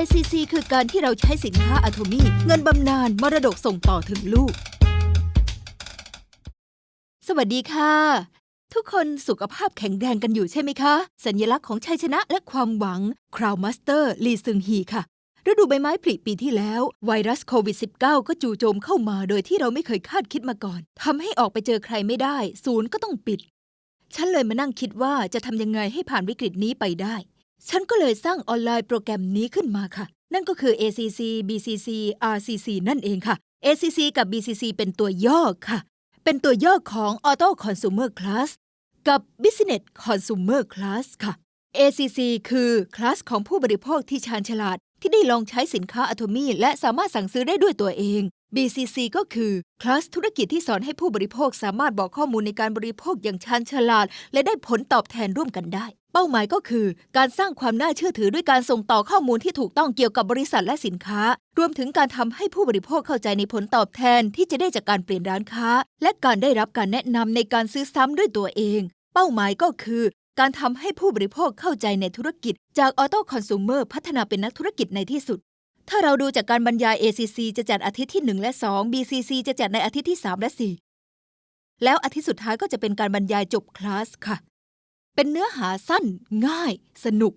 ACC คือการที่เราใช้สินค้าอะโทมี่เงินบำนาญมรดกส่งต่อถึงลูก สวัสดีค่ะ ทุกคนสุขภาพแข็งแรงกันอยู่ใช่ไหมคะ สัญลักษณ์ของชัยชนะและความหวังคราวมาสเตอร์ลีซึงฮีค่ะ ฤดูใบไม้ผลิปีที่แล้ว ไวรัสโควิด -19 ก็จู่โจมเข้ามาโดยที่เราไม่เคยคาดคิดมาก่อนทำให้ออกไปเจอใครไม่ได้ ศูนย์ก็ต้องปิด ฉันเลยมานั่งคิดว่าจะทำยังไงให้ผ่านวิกฤตนี้ไปได้ ฉันก็เลยสร้างออนไลน์โปรแกรมนี้ขึ้นมาค่ะ นั่นก็คือ ACC BCC RCC นั่นเองค่ะ ACC กับ BCC เป็นตัวย่อค่ะ เป็นตัวย่อของ Auto Consumer Class กับ Business Consumer Class ค่ะ ACC คือคลาสของผู้บริโภคที่ชาญฉลาด ที่ได้ลองใช้สินค้าอะโทมี่และสามารถสั่งซื้อได้ด้วยตัวเอง BCC ก็คือคลาสธุรกิจที่สอนให้ผู้บริโภคสามารถบอกข้อมูลในการบริโภคอย่างชาญฉลาด และได้ผลตอบแทนร่วมกันได้ เป้าหมายก็คือ การสร้างความน่าเชื่อถือด้วยการส่งต่อข้อมูลที่ถูกต้องเกี่ยวกับบริษัทและสินค้า รวมถึงการทำให้ผู้บริโภคเข้าใจในผลตอบแทนที่จะได้จากการเปลี่ยนร้านค้า และการได้รับการแนะนำในการซื้อซ้ำด้วยตัวเอง เป้าหมายก็คือการทำให้ผู้บริโภคเข้าใจในธุรกิจ จากออโต้คอน sumer พัฒนาเป็นนักธุรกิจในที่สุด ถ้าเราดูจากการบรรยาย ACC จะจัดอาทิตย์ที่ 1 และ 2 BCC จะจัดในอาทิตย์ที่ 3 และ 4 แล้วอาทิตย์สุดท้ายก็จะเป็นการบรรยายจบคลาสค่ะ เป็นเนื้อหาสั้น ง่าย สนุก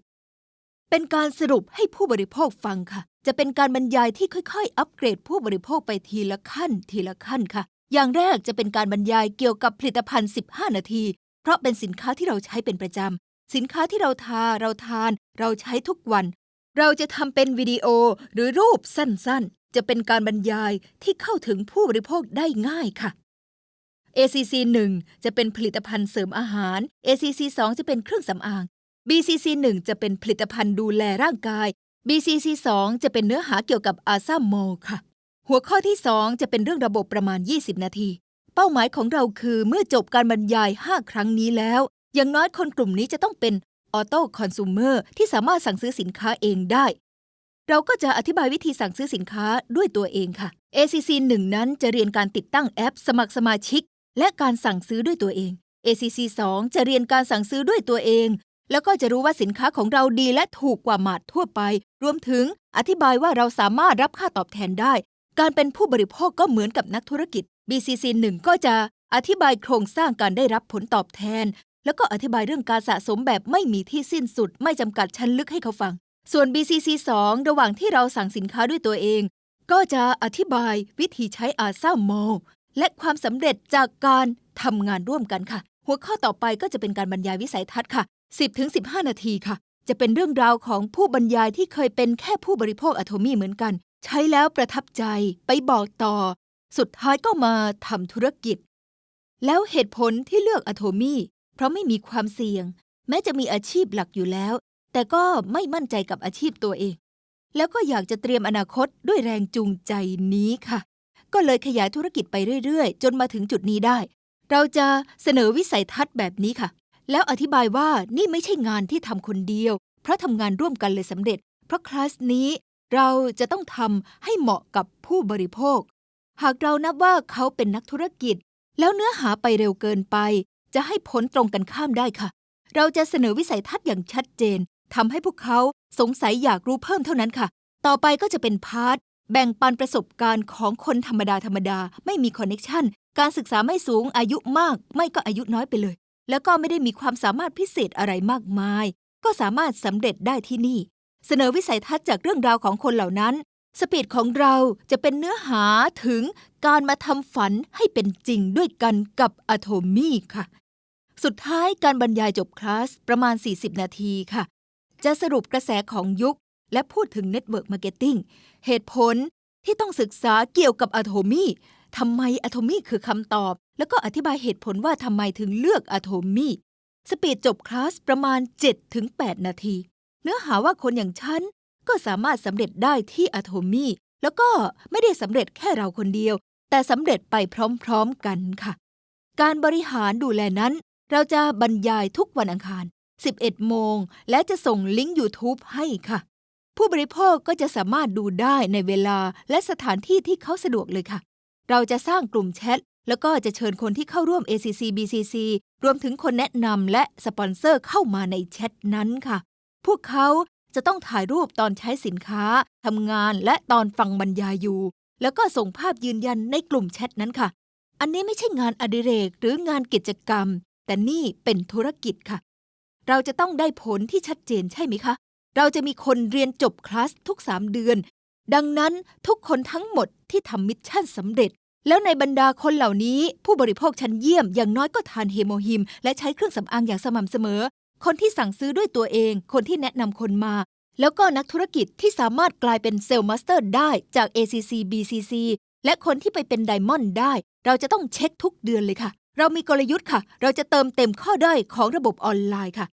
เป็นการสรุปให้ผู้บริโภคฟังค่ะ จะเป็นการบรรยายที่ค่อยๆ อัปเกรดผู้บริโภคไปทีละขั้น ทีละขั้นค่ะ อย่างแรกจะเป็นการบรรยายเกี่ยวกับผลิตภัณฑ์ 15 นาที เพราะเป็นสินค้าที่เราใช้เป็นประจำสินค้าที่เราทาเราทาน เราใช้ทุกวัน เราจะทำเป็นวิดีโอหรือรูปสั้นๆ จะเป็นการบรรยายที่เข้าถึงผู้บริโภคได้ง่ายค่ะ ACC 1 จะเป็นผลิตภัณฑ์เสริมอาหาร ACC 2 จะเป็นเครื่องสำอาง BCC 1 จะเป็นผลิตภัณฑ์ดูแลร่างกาย BCC 2 จะเป็นเนื้อหาเกี่ยวกับอาซาโมค่ะ หัวข้อที่ 2 จะเป็นเรื่องระบบประมาณ 20 นาที เป้าหมายของเราคือเมื่อจบการบรรยาย 5 ครั้งนี้แล้ว อย่างน้อยคนกลุ่มนี้จะต้องเป็น ออโต้คอน sumer ที่สามารถสั่งซื้อสินค้าเองได้ เราก็จะอธิบายวิธีสั่งซื้อสินค้าด้วยตัวเองค่ะ ACC 1 นั้นจะเรียนการติดตั้งแอป สมัครสมาชิก และการสั่งซื้อด้วยตัวเอง ACC 2 จะเรียนการสั่งซื้อด้วยตัวเอง แล้วก็จะรู้ว่าสินค้าของเราดีและถูกกว่ามาดทั่วไป รวมถึงอธิบายว่าเราสามารถรับค่าตอบแทนได้ การเป็นผู้บริโภคก็เหมือนกับนักธุรกิจ BCC 1 ก็จะอธิบายโครงสร้างการได้รับผลตอบแทน แล้วก็อธิบายเรื่องการสะสมแบบไม่มีที่สิ้นสุด ไม่จำกัดชั้นลึกให้เขาฟัง ส่วน BCC 2 ระหว่างที่เราสั่งสินค้าด้วยตัวเอง ก็จะอธิบายวิธีใช้อาซาโมและความสำเร็จจากการทำงานร่วมกันค่ะ หัวข้อต่อไปก็จะเป็นการบรรยายวิสัยทัศน์ค่ะ 10-15 นาทีค่ะ จะเป็นเรื่องราวของผู้บรรยายที่เคยเป็นแค่ผู้บริโภคอะโทมี่เหมือนกัน ใช้แล้วประทับใจไปบอกต่อ สุดท้ายก็มาทำธุรกิจ แล้วเหตุผลที่เลือกอะโทมี่ ราะไม่มีความเสี่ยง แม้จะมีอาชีพหลักอยู่แล้ว แต่ก็ไม่มั่นใจกับอาชีพตัวเอง แล้วก็อยากจะเตรียมอนาคตด้วยแรงจูงใจนี้ค่ะ ก็เลยขยายธุรกิจไปเรื่อยๆ จนมาถึงจุดนี้ได้ เราจะเสนอวิสัยทัศน์แบบนี้ค่ะ แล้วอธิบายว่านี่ไม่ใช่งานที่ทำคนเดียว เพราะทำงานร่วมกันเลยสำเร็จ เพราะคลาสนี้เราจะต้องทำให้เหมาะกับผู้บริโภค หากเรานับว่าเขาเป็นนักธุรกิจ แล้วเนื้อหาไปเร็วเกินไป จะให้ผลตรงกันข้ามได้ค่ะ เราจะเสนอวิสัยทัศน์อย่างชัดเจนทำให้พวกเขาสงสัยอยากรู้เพิ่มเท่านั้นค่ะ ต่อไปก็จะเป็นพาร์ทแบ่งปันประสบการณ์ของคนธรรมดาธรรมดาไม่มีคอนเน็ชันการศึกษาไม่สูงอายุมาก ไม่ก็อายุน้อยไปเลย แล้วก็ไม่ได้มีความสามารถพิเศษอะไรมากมาย ก็สามารถสำเร็จได้ที่นี่ เสนอวิสัยทัศน์จากเรื่องราวของคนเหล่านั้นสปีดของเราจะเป็นเนื้อหาถึงการมาทำฝันให้เป็นจริงด้วยกันกับอะโทมี่ค่ะ สุดท้ายการบรรยายจบคลาสประมาณ 40 นาทีค่ะ จะสรุปกระแสของยุค และพูดถึงเน็ตเวิร์กมาร์เก็ตติ้งเหตุผลที่ต้องศึกษาเกี่ยวกับอะโทมี่ทำไมอะโทมี่คือคำตอบ แล้วก็อธิบายเหตุผลว่าทำไมถึงเลือกอะโทมี่สปีดจบคลาสประมาณ 7-8 นาที เนื้อหาว่าคนอย่างฉัน ก็สามารถสำเร็จได้ที่อะโทมี่แล้วก็ไม่ได้สำเร็จแค่เราคนเดียว แต่สำเร็จไปพร้อมๆกันค่ะ การบริหารดูแลนั้น เราจะบรรยายทุกวันอังคาร 11 โมง และจะส่งลิงก์ YouTube ให้ค่ะ ผู้บริโภคก็จะสามารถดูได้ในเวลาและสถานที่ที่เขาสะดวกเลยค่ะ เราจะสร้างกลุ่มแชท แล้วก็จะเชิญคนที่เข้าร่วม ACC BCC รวมถึงคนแนะนำและสปอนเซอร์เข้ามาในแชทนั้นค่ะ พวกเขาจะต้องถ่ายรูปตอนใช้สินค้าทำงานและตอนฟังบรรยายอยู่ แล้วก็ส่งภาพยืนยันในกลุ่มแชทนั้นค่ะ อันนี้ไม่ใช่งานอดิเรกหรืองานกิจกรรม แต่นี่เป็นธุรกิจค่ะ เราจะต้องได้ผลที่ชัดเจนใช่ไหมคะ เราจะมีคนเรียนจบคลาสทุก3เดือน ดังนั้นทุกคนทั้งหมดที่ทำมิชชั่นสำเร็จ แล้วในบรรดาคนเหล่านี้ ผู้บริโภคชั้นเยี่ยมอย่างน้อยก็ทานเฮโมฮิม และใช้เครื่องสำอางอย่างสม่ำเสมอ คนที่สั่งซื้อด้วยตัวเอง คนที่แนะนำคนมา แล้วก็นักธุรกิจที่สามารถกลายเป็นเซลล์มาสเตอร์ได้จาก ACC BCC และคนที่ไปเป็นไดมอนด์ได้ เราจะต้องเช็คทุกเดือนเลยค่ะ เรามีกลยุทธ์ค่ะ เราจะเติมเต็มข้อด้อยของระบบออนไลน์ค่ะ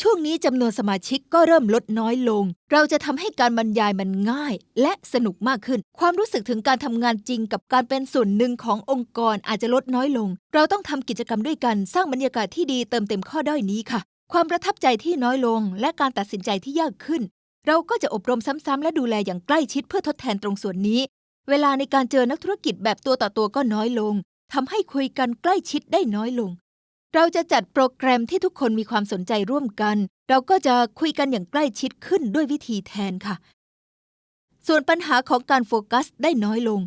ช่วงนี้จำนวนสมาชิกก็เริ่มลดน้อยลง เราจะทำให้การบรรยายมันง่าย และสนุกมากขึ้น ความรู้สึกถึงการทำงานจริง กับการเป็นส่วนหนึ่งขององค์กรอาจจะลดน้อยลง เราต้องทำกิจกรรมด้วยกัน สร้างบรรยากาศที่ดีเติมเต็มข้อด้อยนี้ค่ะ ความประทับใจที่น้อยลง และการตัดสินใจที่ยากขึ้น เราก็จะอบรมซ้ำๆและดูแลอย่างใกล้ชิดเพื่อทดแทนตรงส่วนนี้ เวลาในการเจอนักธุรกิจแบบตัวต่อตัวก็น้อยลง ทำให้คุยกันใกล้ชิดได้น้อยลง เราจะจัดโปรแกรมที่ทุกคนมีความสนใจร่วมกัน เราก็จะคุยกันอย่างใกล้ชิดขึ้นด้วยวิธีแทนค่ะ ส่วนปัญหาของการโฟกัสได้น้อยลง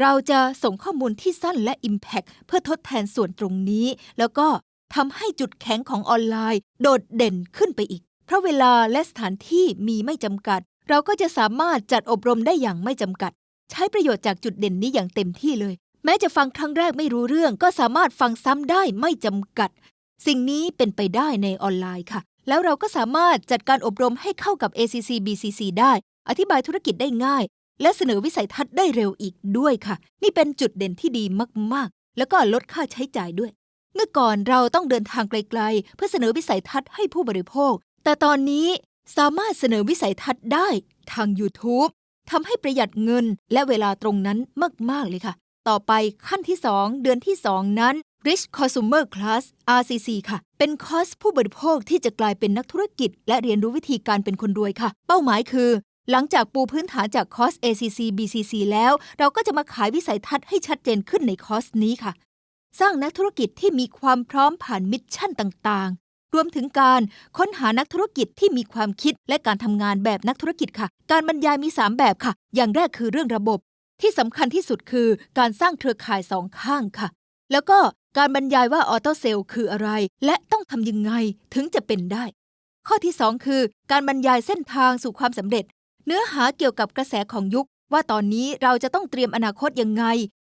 เราจะส่งข้อมูลที่สั้นและ Impact เพื่อทดแทนส่วนตรงนี้ แล้วก็ทำให้จุดแข็งของออนไลน์ โดดเด่นขึ้นไปอีก เพราะเวลาและสถานที่มีไม่จำกัด เราก็จะสามารถจัดอบรมได้อย่างไม่จำกัด ใช้ประโยชน์จากจุดเด่นนี้อย่างเต็มที่เลย แม้จะฟังครั้งแรกไม่รู้เรื่องก็สามารถฟังซ้ำได้ไม่จำกัด สิ่งนี้เป็นไปได้ในออนไลน์ค่ะ แล้วเราก็สามารถจัดการอบรมให้เข้ากับ ACC BCC ได้ อธิบายธุรกิจได้ง่าย และเสนอวิสัยทัศน์ได้เร็วอีกด้วยค่ะ นี่เป็นจุดเด่นที่ดีมากๆ แล้วก็ลดค่าใช้จ่ายด้วย เมื่อก่อนเราต้องเดินทางไกลๆ เพื่อเสนอวิสัยทัศน์ให้ผู้บริโภค แต่ตอนนี้สามารถเสนอวิสัยทัศน์ได้ทาง YouTube ทำให้ประหยัดเงินและเวลาตรงนั้นมาก ๆ เลยค่ะ ต่อไปขั้นที่ 2 เดือนที่ 2 นั้น Rich Consumer Class RCC ค่ะ เป็นคอร์สผู้บริโภคที่จะกลายเป็นนักธุรกิจ และเรียนรู้วิธีการเป็นคนรวยค่ะ เป้าหมายคือ หลังจากปูพื้นฐานจากคอร์ส ACC BCC แล้ว เราก็จะมาขายวิสัยทัศน์ให้ชัดเจนขึ้นในคอร์สนี้ค่ะ สร้างนักธุรกิจที่มีความพร้อมผ่านมิชชั่นต่างๆรวมถึงการค้นหานักธุรกิจที่มีความคิดและการทำงานแบบนักธุรกิจค่ะ การบรรยายมี 3 แบบค่ะ อย่างแรกคือเรื่องระบบ ที่สำคัญที่สุดคือการสร้างเครือข่ายสองข้างค่ะ แล้วก็การบรรยายว่าออโตเซลล์คืออะไร และต้องทำยังไงถึงจะเป็นได้ ข้อที่ 2 คือ การบรรยายเส้นทางสู่ความสำเร็จ เนื้อหาเกี่ยวกับกระแสของยุค ว่าตอนนี้เราจะต้องเตรียมอนาคตยังไง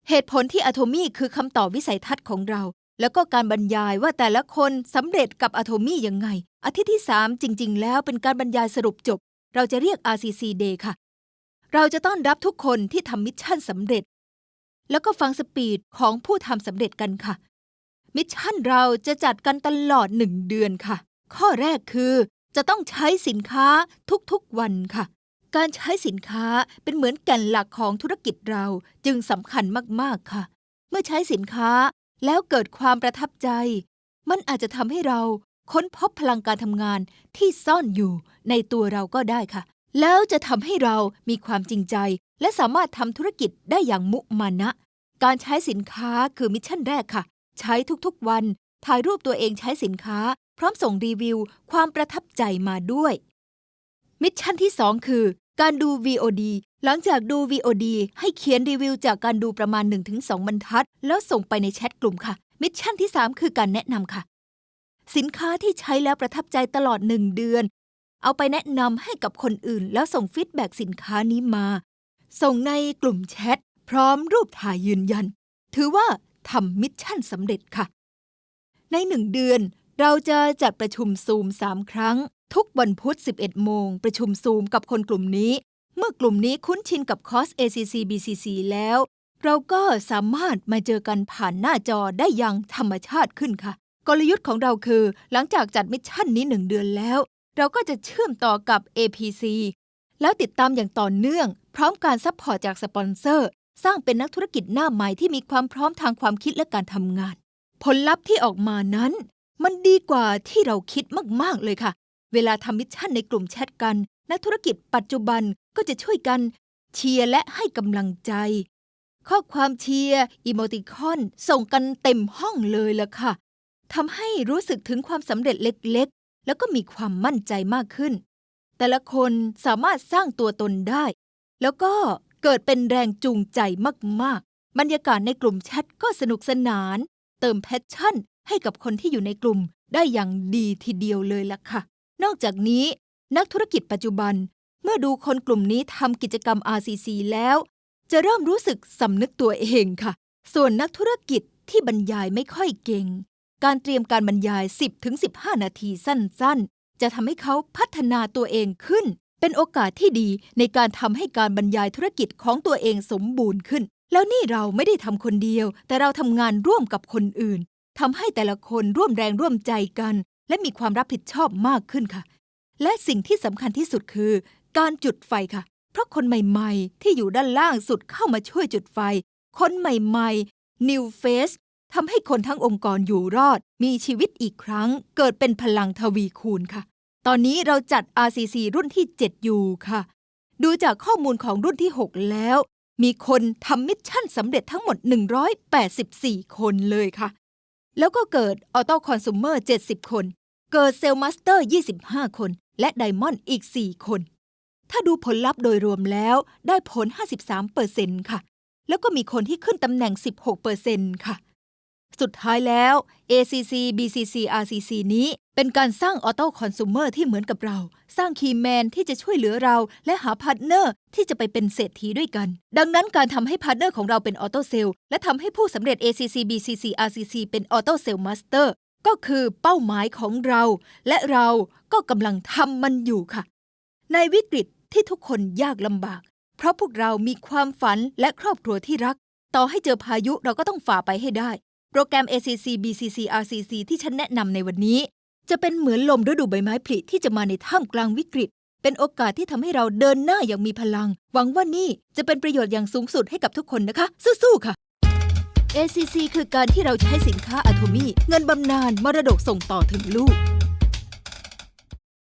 เหตุผลที่อะโทมี่คือคำตอบวิสัยทัศน์ของเรา แล้วก็การบรรยายว่าแต่ละคนสำเร็จกับอะโทมี่ยังไงอาทิตย์ที่ 3 จริง ๆ แล้วเป็นการบรรยายสรุปจบ เราจะเรียก RCC Day ค่ะ เราจะต้อนรับทุกคนที่ทำมิชชั่นสำเร็จ แล้วก็ฟังสปีดของผู้ทำสำเร็จกันค่ะ มิชชั่นเราจะจัดกันตลอดหนึ่งเดือนค่ะ ข้อแรกคือจะต้องใช้สินค้าทุกๆวันค่ะ การใช้สินค้าเป็นเหมือนแก่นหลักของธุรกิจเราจึงสำคัญมากๆค่ะ เมื่อใช้สินค้าแล้วเกิดความประทับใจ มันอาจจะทำให้เราค้นพบพลังการทำงานที่ซ่อนอยู่ในตัวเราก็ได้ค่ะ แล้วจะทำให้เรามีความจริงใจ และสามารถทำธุรกิจได้อย่างมุมานะ การใช้สินค้าคือมิชชั่นแรกค่ะ ใช้ทุกๆวัน ถ่ายรูปตัวเองใช้สินค้า พร้อมส่งรีวิว ความประทับใจมาด้วย มิชชั่นที่ 2 คือ การดู VOD หลังจากดู VOD ให้เขียนรีวิวจากการดูประมาณ 1-2 บรรทัด แล้วส่งไปในแชทกลุ่มค่ะ มิชชั่นที่ 3 คือการแนะนำค่ะ สินค้าที่ใช้แล้วประทับใจตลอด 1 เดือน เอาไปแนะนำให้กับคนอื่น แล้วส่งฟีดแบ็สินค้านี้มา ส่งในกลุ่มแชท พร้อมรูปถ่ายยืนยัน ถือว่าทำมิชชั่นสำเร็จค่ะ ในหนึ่งเดือนเราจะจัดประชุมซูม3ครั้ง ทุกวันพุธ 11 โมง ประชุมซูมกับคนกลุ่มนี้ เมื่อกลุ่มนี้คุ้นชินกับคอร์ส ACC BCC แล้ว เราก็สามารถมาเจอกันผ่านหน้าจอได้อย่างธรรมชาติขึ้นค่ะ กลยุทธ์ของเราคือ หลังจากจัดมิชชั่นนี้หนึ่งเดือนแล้ว เราก็จะเชื่อมต่อกับ APC แล้วติดตามอย่างต่อเนื่อง พร้อมการซัพพอร์ตจากสปอนเซอร์ สร้างเป็นนักธุรกิจหน้าใหม่ที่มีความพร้อมทางความคิดและการทำงาน ผลลัพธ์ที่ออกมานั้น มันดีกว่าที่เราคิดมาก ๆ เลยค่ะ เวลาทำมิชชั่นในกลุ่มแชทกัน นักธุรกิจปัจจุบันก็จะช่วยกัน เชียร์และให้กำลังใจ ข้อความเชียร์อีโมติคอน ส่งกันเต็มห้องเลยล่ะค่ะทำให้รู้สึกถึงความสำเร็จเล็ก แล้วก็มีความมั่นใจมากขึ้น แต่ละคนสามารถสร้างตัวตนได้ แล้วก็เกิดเป็นแรงจูงใจมากๆ บรรยากาศในกลุ่มแชทก็สนุกสนาน เติมแพชชั่นให้กับคนที่อยู่ในกลุ่มได้อย่างดีทีเดียวเลยล่ะค่ะ นอกจากนี้ นักธุรกิจปัจจุบัน เมื่อดูคนกลุ่มนี้ทำกิจกรรม RCC แล้ว จะเริ่มรู้สึกสำนึกตัวเองค่ะ ส่วนนักธุรกิจที่บรรยายไม่ค่อยเก่ง การเตรียมการบรรยาย 10-15 นาทีสั้นๆ จะทำให้เขาพัฒนาตัวเองขึ้น เป็นโอกาสที่ดีในการทำให้การบรรยายธุรกิจของตัวเองสมบูรณ์ขึ้น แล้วนี่เราไม่ได้ทำคนเดียว แต่เราทำงานร่วมกับคนอื่นทำให้แต่ละคนร่วมแรงร่วมใจกัน และมีความรับผิดชอบมากขึ้นค่ะ และสิ่งที่สำคัญที่สุดคือ การจุดไฟค่ะ เพราะคนใหม่ ๆ ที่อยู่ด้านล่างสุดเข้ามาช่วยจุดไฟ คนใหม่ ๆ New Face ทำให้คนทั้งองค์กรอยู่รอด มีชีวิตอีกครั้ง เกิดเป็นพลังทวีคูณค่ะ ตอนนี้เราจัด RCC รุ่นที่ 7 อยู่ค่ะ ดูจากข้อมูลของรุ่นที่ 6 แล้ว มีคนทำมิชชั่นสำเร็จทั้งหมด 184 คนเลยค่ะ แล้วก็เกิดออโต้คอน sumer 70 คน เกิดเซลล์มาสเตอร์ 25 คน และไดมอนด์อีก 4 คน ถ้าดูผลลัพธ์โดยรวมแล้วได้ผล 53%ค่ะ แล้วก็มีคนที่ขึ้นตำแหน่ง 16%ค่ะ สุดท้ายแล้ว ACC BCC RCC นี้เป็นการสร้างออโต้คอน sumer ที่เหมือนกับเรา สร้างคีแมนที่จะช่วยเหลือเรา และหาพาร์ทเนอร์ที่จะไปเป็นเศรษฐีด้วยกัน ดังนั้นการทำให้พาร์ทเนอร์ของเราเป็นออโต้เซลล์และทำให้ผู้สำเร็จ ACC BCC RCC เป็นออโต้เซลล์มาสเตอร์ก็คือเป้าหมายของเรา และเราก็กำลังทำมันอยู่ค่ะ ในวิกฤตที่ทุกคนยากลำบาก เพราะพวกเรามีความฝันและครอบครัวที่รัก ต่อให้เจอพายุเราก็ต้องฝ่าไปให้ได้ โปรแกรม ACC BCC RCC ที่ฉันแนะนำในวันนี้ จะเป็นเหมือนลมฤดูใบไม้ผลิที่จะมาในท่ามกลางวิกฤต เป็นโอกาสที่ทำให้เราเดินหน้าอย่างมีพลัง หวังว่านี่จะเป็นประโยชน์อย่างสูงสุดให้กับทุกคนนะคะ สู้ๆค่ะ ACC คือการที่เราใช้สินค้าอะโทมีเงินบำนาญมรดกส่งต่อถึงลูก